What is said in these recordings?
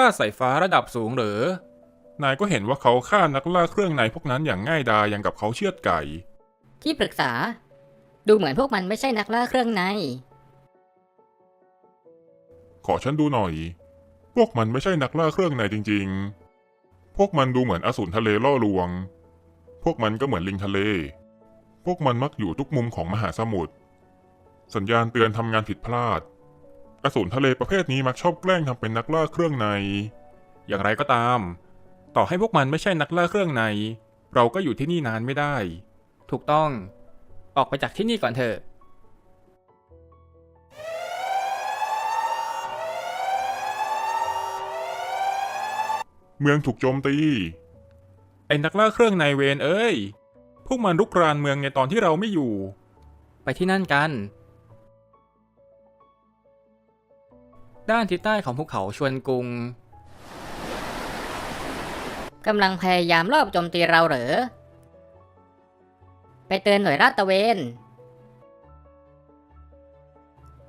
ท่าสายฟ้าระดับสูงเหรอนายก็เห็นว่าเขาฆ่านักล่าเครื่องในพวกนั้นอย่างง่ายดายอย่างกับเขาเชือดไก่ ที่ปรึกษา ดูเหมือนพวกมันไม่ใช่นักล่าเครื่องใน ขอฉันดูหน่อย พวกมันไม่ใช่นักล่าเครื่องในจริง ๆ พวกมันดูเหมือนอสูรทะเลล่อลวง พวกมันก็เหมือนลิงทะเล พวกมันมักอยู่ทุกมุมของมหาสมุทร สัญญาณเตือนทำงานผิดพลาด อสูรทะเลประเภทนี้มักชอบแกล้งทำเป็นนักล่าเครื่องใน อย่างไรก็ตาม ต่อให้พวกมันไม่ใช่นักล่าเครื่องใน เราก็อยู่ที่นี่นานไม่ได้ ถูกต้อง ออกไปจากที่นี่ก่อนเถอะเมืองถูกโจมตี ไอ้นักล่าเครื่องในเวนเอ้ย พวกมันรุกรานเมืองในตอนที่เราไม่อยู่ ไปที่นั่นกัน ด้านทิศใต้ของภูเขาชวนกุง กำลังพยายามรอบโจมตีเราเหรอ ไปเตือนหน่วยราดตระเวน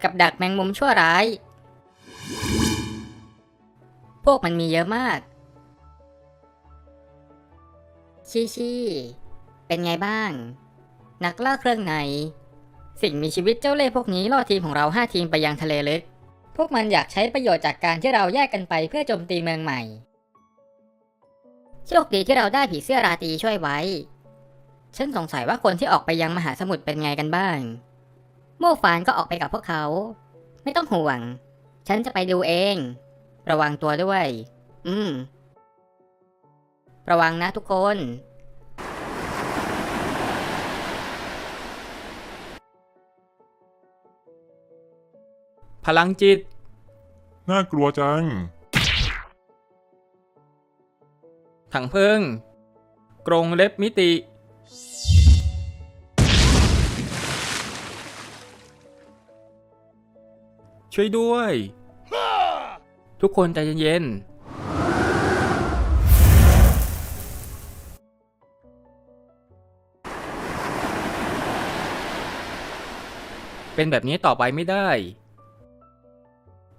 กับดักแมงมุมชั่วร้าย พวกมันมีเยอะมาก ชีชีเป็นไงบ้าง นักล่าเครื่องใน สิ่งมีชีวิตเจ้าเล่ห์พวกนี้ล่อทีมของเราห้าทีมไปยังทะเลลึก วกมันอยากใช้ประโยชน์จากการที่เราแยกกันไปเพื่อโจมตีเมืองใหม่ โชคดีที่เราได้ผีเสื้อราตรีช่วยไว้ ฉันสงสัยว่าคนที่ออกไปยังมหาสมุทรเป็นไงกันบ้าง โมฟานก็ออกไปกับพวกเขา ไม่ต้องห่วง ฉันจะไปดูเอง ระวังตัวด้วย อืม ระวังนะทุกคน พลังจิต น่ากลัวจัง ถังเพิ่งกรงเล็บมิติ ช่วยด้วย ทุกคนใจเย็นๆเป็นแบบนี้ต่อไปไม่ได้